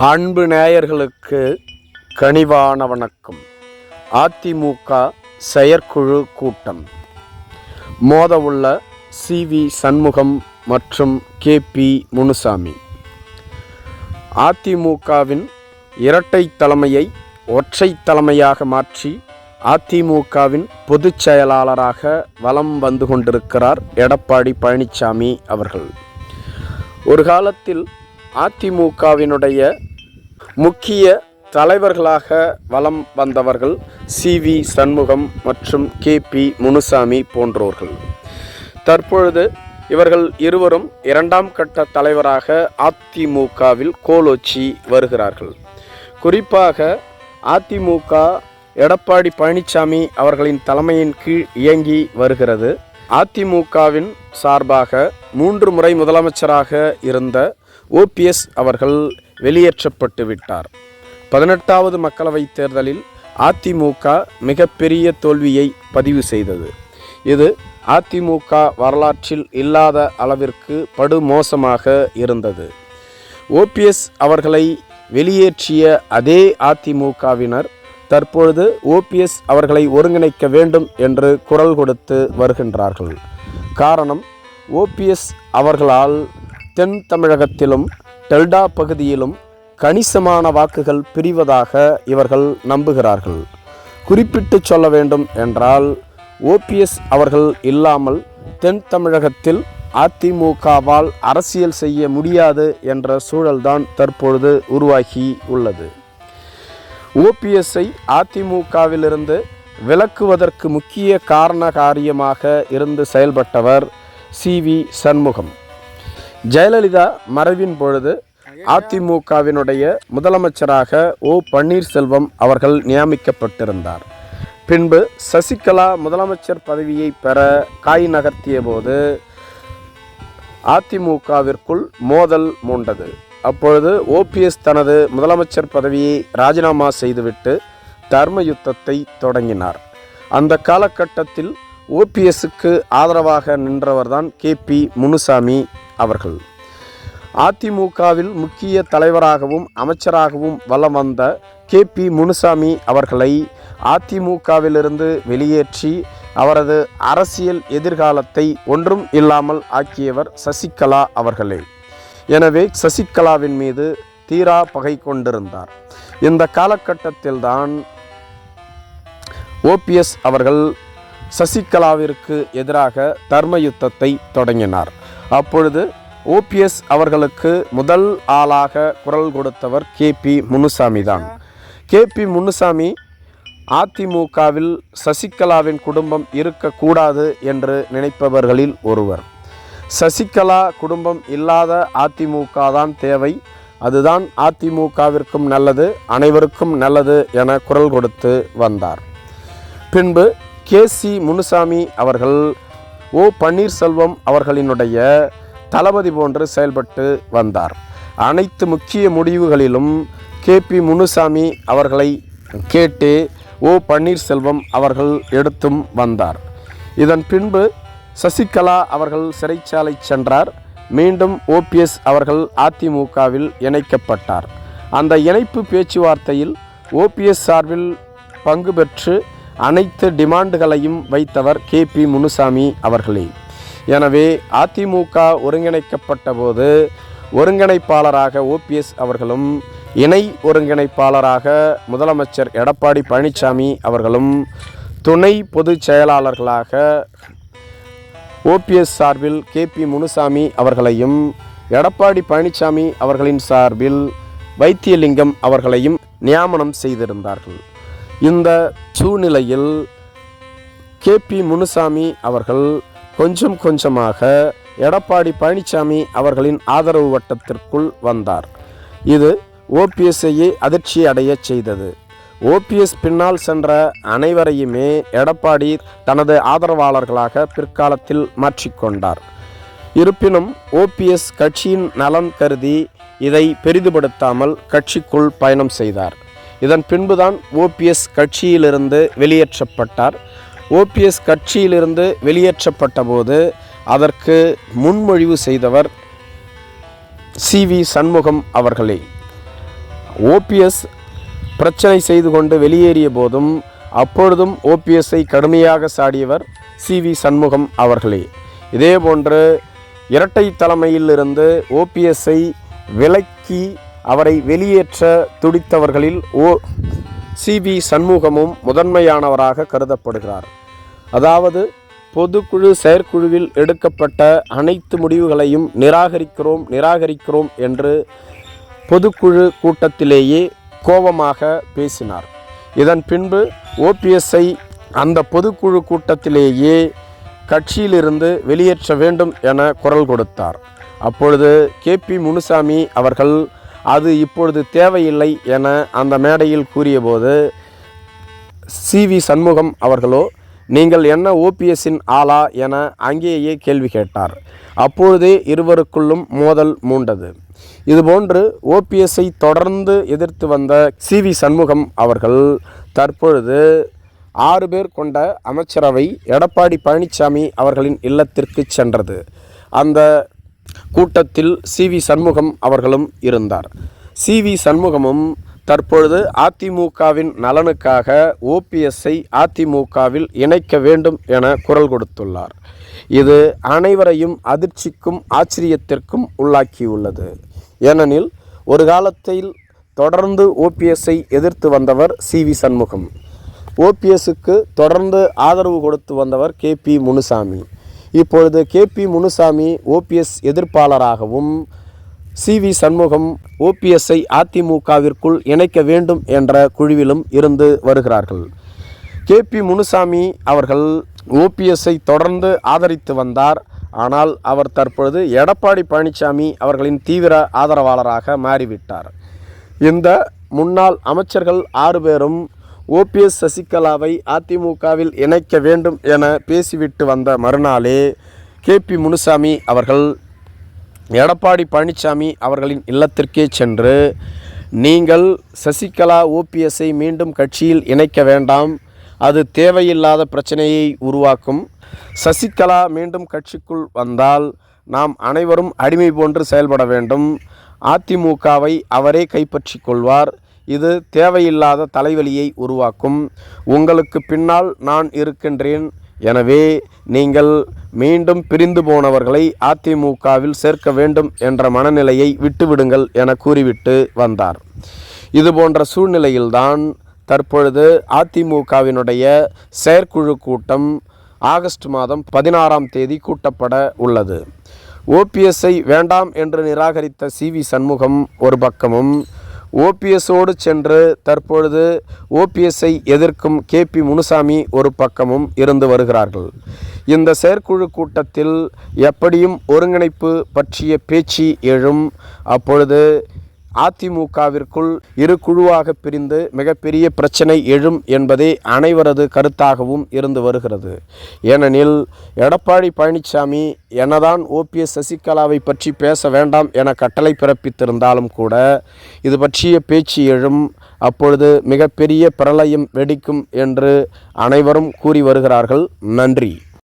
அன்பு நேயர்களுக்கு கனிவான வணக்கம். அதிமுக செயற்குழு கூட்டம். மோதவுள்ள சி வி சண்முகம் மற்றும் கே பி முனுசாமி. அதிமுகவின் இரட்டை தலைமையை ஒற்றை தலைமையாக மாற்றி அதிமுகவின் பொதுச் செயலாளராக வலம் வந்து கொண்டிருக்கிறார் எடப்பாடி பழனிசாமி அவர்கள். ஒரு காலத்தில் அதிமுகவினுடைய முக்கிய தலைவர்களாக வலம் வந்தவர்கள் சி வி சண்முகம் மற்றும் கே பி முனுசாமி போன்றோர்கள். தற்பொழுது இவர்கள் இருவரும் இரண்டாம் கட்ட தலைவராக அதிமுகவில் கோலோச்சி வருகிறார்கள். குறிப்பாக அதிமுக எடப்பாடி பழனிசாமி அவர்களின் தலைமையின் கீழ் இயங்கி வருகிறது. அதிமுகவின் சார்பாக மூன்று முறை முதலமைச்சராக இருந்த ஓபிஎஸ் அவர்கள் வெளியேற்றப்பட்டு விட்டார். பதினெட்டாவது மக்களவைத் தேர்தலில் அதிமுக மிகப்பெரிய தோல்வியை பதிவு செய்தது. இது அதிமுக வரலாற்றில் இல்லாத அளவிற்கு படுமோசமாக இருந்தது. ஓபிஎஸ் அவர்களை வெளியேற்றிய அதே அதிமுகவினர் தற்பொழுது ஓபிஎஸ் அவர்களை ஒருங்கிணைக்க வேண்டும் என்று குரல் கொடுத்து வருகின்றார்கள். காரணம் ஓபிஎஸ் அவர்களால் தென் தமிழகத்திலும் டெல்டா பகுதியிலும் கணிசமான வாக்குகள் பிரிவதாக இவர்கள் நம்புகிறார்கள். குறிப்பிட்டு சொல்ல வேண்டும் என்றால் ஓபிஎஸ் அவர்கள் இல்லாமல் தென் தமிழகத்தில் அதிமுகவால் அரசியல் செய்ய முடியாது என்ற சூழல்தான் தற்பொழுது உருவாகி உள்ளது. ஓபிஎஸ்ஐ அதிமுகவிலிருந்து விலக்குவதற்கு முக்கிய காரண காரியமாக இருந்து செயல்பட்டவர் சி வி சண்முகம். ஜெயலலிதா மறைவின் பொழுது அதிமுகவினுடைய முதலமைச்சராக ஓ பன்னீர்செல்வம் அவர்கள் நியமிக்கப்பட்டிருந்தார். பின்பு சசிகலா முதலமைச்சர் பதவியை பெற காய் நகர்த்திய போது அதிமுகவிற்குள் மோதல் மூண்டது. அப்பொழுது ஓபிஎஸ் தனது முதலமைச்சர் பதவியை ராஜினாமா செய்துவிட்டு தர்ம யுத்தத்தை தொடங்கினார். அந்த காலகட்டத்தில் ஓபிஎஸ்க்கு ஆதரவாக நின்றவர்தான் கே பி முனுசாமி அவர்கள். அதிமுகவில் முக்கிய தலைவராகவும் அமைச்சராகவும் வலம் வந்த கே. பி. முனுசாமி அவர்களை அதிமுகவிலிருந்து வெளியேற்றி அவரது அரசியல் எதிர்காலத்தை ஒன்றும் இல்லாமல் ஆக்கியவர் சசிகலா அவர்களே. எனவே சசிகலாவின் மீது தீரா பகை கொண்டிருந்தார். இந்த காலகட்டத்தில்தான் ஓபிஎஸ் அவர்கள் சசிகலாவிற்கு எதிராக தர்ம யுத்தத்தை தொடங்கினார். அப்பொழுது ஓபிஎஸ் அவர்களுக்கு முதல் ஆளாக குரல் கொடுத்தவர் கே பி முனுசாமி தான் கே பி முனுசாமி அதிமுகவில் சசிகலாவின் குடும்பம் இருக்கக்கூடாது என்று நினைப்பவர்களில் ஒருவர். சசிகலா குடும்பம் இல்லாத அதிமுக தான் தேவை. அதுதான் அதிமுகவிற்கும் நல்லது அனைவருக்கும் நல்லது என குரல் கொடுத்து வந்தார். பின்பு கே சி முனுசாமி அவர்கள் ஓ பன்னீர்செல்வம் அவர்களினுடைய தளபதி போன்று செயல்பட்டு வந்தார். அனைத்து முக்கிய முடிவுகளிலும் கே. பி. முனுசாமி அவர்களை கேட்டு ஓ பன்னீர்செல்வம் அவர்கள் எடுத்தும் வந்தார். இதன் பின்பு சசிகலா அவர்கள் சிறைச்சாலை சென்றார். மீண்டும் ஓபிஎஸ் அவர்கள் அதிமுகவில் இணைக்கப்பட்டார். அந்த இணைப்பு பேச்சுவார்த்தையில் ஓபிஎஸ் சார்பில் பங்கு பெற்று அனைத்து டிமாண்டுகளையும் வைத்தவர் கே பி முனுசாமி அவர்களே. எனவே அதிமுக ஒருங்கிணைக்கப்பட்ட போது ஒருங்கிணைப்பாளராக ஓபிஎஸ் அவர்களும் இணை ஒருங்கிணைப்பாளராக முதலமைச்சர் எடப்பாடி பழனிசாமி அவர்களும் துணை பொதுச் செயலாளர்களாக ஓபிஎஸ் சார்பில் கே பி முனுசாமி அவர்களையும் எடப்பாடி பழனிசாமி அவர்களின் சார்பில் வைத்தியலிங்கம் அவர்களையும் நியமனம் செய்திருந்தார்கள். இந்த சூழ்நிலையில் கே பி முனுசாமி அவர்கள் கொஞ்சம் கொஞ்சமாக எடப்பாடி பழனிசாமி அவர்களின் ஆதரவு வட்டத்திற்குள் வந்தார். இது ஓபிஎஸ்ஐயை அதிர்ச்சி அடைய செய்தது. ஓபிஎஸ் பின்னால் சென்ற அனைவரையுமே எடப்பாடி தனது ஆதரவாளர்களாக பிற்காலத்தில் மாற்றிக்கொண்டார் இருப்பினும் ஓபிஎஸ் கட்சியின் நலன் கருதி இதை பெரிதுபடுத்தாமல் கட்சிக்குள் பயணம் செய்தார். இதன் பின்புதான் ஓபிஎஸ் கட்சியிலிருந்து வெளியேற்றப்பட்டார். ஓபிஎஸ் கட்சியிலிருந்து வெளியேற்றப்பட்ட போது அதற்கு முன்மொழிவு செய்தவர் சி வி சண்முகம் அவர்களே. ஓபிஎஸ் பிரச்சனை செய்து கொண்டு வெளியேறிய போதும் அப்பொழுதும் ஓபிஎஸ்ஐ கடுமையாக சாடியவர் சி வி சண்முகம் அவர்களே. இதேபோன்று இரட்டை தலைமையிலிருந்து ஓபிஎஸ்ஐ விலக்கி அவரை வெளியேற்ற துடித்தவர்களில் ஓ சி வி சண்முகமும் முதன்மையானவராக கருதப்படுகிறார். அதாவது பொதுக்குழு செயற்குழுவில் எடுக்கப்பட்ட அனைத்து முடிவுகளையும் நிராகரிக்கிறோம் நிராகரிக்கிறோம் என்று பொதுக்குழு கூட்டத்திலேயே கோபமாக பேசினார். இதன் பின்பு ஓபிஎஸ்ஐ அந்த பொதுக்குழு கூட்டத்திலேயே கட்சியிலிருந்து வெளியேற்ற வேண்டும் என குரல் கொடுத்தார். அப்பொழுது கே பி முனுசாமி அவர்கள் அது இப்பொழுது தேவையில்லை என அந்த மேடையில் கூறியபோது சி. வி. சண்முகம் அவர்களோ நீங்கள் என்ன ஓபிஎஸ்ஸின் ஆளா? என அங்கேயே கேள்வி கேட்டார். அப்பொழுதே இருவருக்குள்ளும் மோதல் மூண்டது. இதுபோன்று ஓபிஎஸ்ஐ தொடர்ந்து எதிர்த்து வந்த சி. வி. சண்முகம் அவர்கள் தற்பொழுது ஆறு பேர் கொண்ட அமைச்சரவை எடப்பாடி பழனிசாமி அவர்களின் இல்லத்திற்கு சென்றது. அந்த கூட்டத்தில் சி வி சண்முகம் அவர்களும் இருந்தார். சி வி சண்முகமும் தற்பொழுது அதிமுகவின் நலனுக்காக ஓபிஎஸ்ஐ அதிமுகவில் இணைக்க வேண்டும் என குரல் கொடுத்துள்ளார். இது அனைவரையும் அதிர்ச்சிக்கும் ஆச்சரியத்திற்கும் உள்ளாக்கியுள்ளது. ஏனெனில் ஒரு காலத்தில் தொடர்ந்து ஓபிஎஸ்ஐ எதிர்த்து வந்தவர் சி வி சண்முகம். ஓபிஎஸ்க்கு தொடர்ந்து ஆதரவு கொடுத்து வந்தவர் கே பி முனுசாமி. இப்பொழுது கே பி முனுசாமி ஓபிஎஸ் எதிர்ப்பாளராகவும் சி வி சண்முகம் ஓபிஎஸ்ஐ அதிமுகவிற்குள் இணைக்க வேண்டும் என்ற குழுவிலும் இருந்து வருகிறார்கள். கே பி முனுசாமி அவர்கள் ஓபிஎஸ்ஐ தொடர்ந்து ஆதரித்து வந்தார். ஆனால் அவர் தற்பொழுது எடப்பாடி பழனிசாமி அவர்களின் தீவிர ஆதரவாளராக மாறிவிட்டார். இந்த முன்னாள் அமைச்சர்கள் ஆறு பேரும் ஓபிஎஸ் சசிகலாவை அதிமுகவில் இணைக்க வேண்டும் என பேசிவிட்டு வந்த மறுநாளே கே பி முனுசாமி அவர்கள் எடப்பாடி பழனிசாமி அவர்களின் இல்லத்திற்கே சென்று நீங்கள் சசிகலா ஓபிஎஸ்ஐ மீண்டும் கட்சியில் இணைக்க வேண்டாம். அது தேவையில்லாத பிரச்சனையை உருவாக்கும். சசிகலா மீண்டும் கட்சிக்குள் வந்தால் நாம் அனைவரும் அடிமை போன்று செயல்பட வேண்டும். அதிமுகவை அவரே கைப்பற்றிக் கொள்வார். இது தேவையில்லாத தலைவலியை உருவாக்கும். உங்களுக்கு பின்னால் நான் இருக்கின்றேன். எனவே நீங்கள் மீண்டும் பிரிந்து போனவர்களை அதிமுகவில் சேர்க்க வேண்டும் என்ற மனநிலையை விட்டுவிடுங்கள் என கூறிவிட்டு வந்தார். இது போன்ற சூழ்நிலையில்தான் தற்பொழுது அதிமுகவினுடைய செயற்குழு கூட்டம் ஆகஸ்ட் மாதம் பதினாறாம் தேதி கூட்டப்பட உள்ளது. ஓபிஎஸ்ஐ வேண்டாம் என்று நிராகரித்த சி வி சண்முகம் ஒரு பக்கமும் ஓபிஎஸோடு சென்று தற்பொழுது ஓபிஎஸ்ஐ எதிர்க்கும் கே பி முனுசாமி ஒரு பக்கமும் இருந்து வருகிறார்கள். இந்த செயற்குழு கூட்டத்தில் எப்படியும் ஒருங்கிணைப்பு பற்றிய பேச்சு எழும். அப்பொழுது அதிமுகவிற்குள் இரு குழுவாக பிரிந்து மிகப்பெரிய பிரச்சனை எழும் என்பதே அனைவரது கருத்தாகவும் இருந்து வருகிறது. ஏனெனில் எடப்பாடி பழனிசாமி என்னதான் ஓபிஎஸ் சசிகலாவை பற்றி பேச வேண்டாம் என கட்டளை பிறப்பித்திருந்தாலும் கூட இது பற்றிய பேச்சு எழும் அப்பொழுது மிகப்பெரிய பிரளயம் வெடிக்கும் என்று அனைவரும் கூறி வருகிறார்கள். நன்றி.